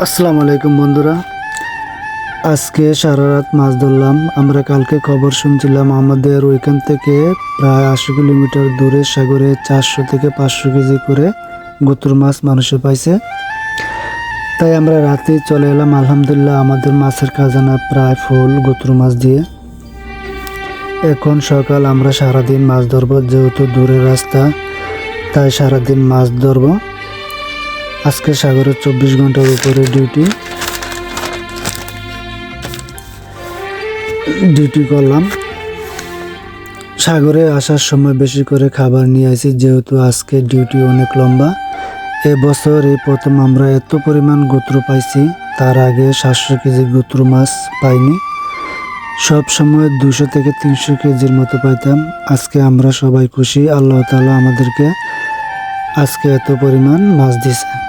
আসসালামু আলাইকুম বন্ধুরা। আজকে সারা রাত মাছ ধরলাম। আমরা কালকে খবর শুনছিলাম আমাদের ওইখান থেকে প্রায় আশি কিলোমিটার দূরে সাগরে চারশো থেকে পাঁচশো কেজি করে গুতুর মাছ মানুষে পাইছে। তাই আমরা রাতে চলে এলাম। আলহামদুলিল্লাহ আমাদের মাছের খাজানা প্রায় ফুল গুতুর মাছ দিয়ে। এখন সকাল, আমরা সারাদিন মাছ ধরবো, যেহেতু দূরের রাস্তা, তাই সারাদিন মাছ ধরবো। আজকে সাগরের চব্বিশ ঘণ্টার উপরে ডিউটি ডিউটি করলাম। সাগরে আসার সময় বেশি করে খাবার নিয়ে আসি, যেহেতু আজকে ডিউটি অনেক লম্বা। এবছর এই প্রথম আমরা এত পরিমাণ গোত্র পাইছি, তার আগে সাতশো কেজি গোত্র মাছ পাইনি। সব সময় দুশো থেকে তিনশো কেজির মতো পাইতাম। আজকে আমরা সবাই খুশি, আল্লাহ তাআলা আমাদেরকে আজকে এত পরিমাণ মাছ দিছে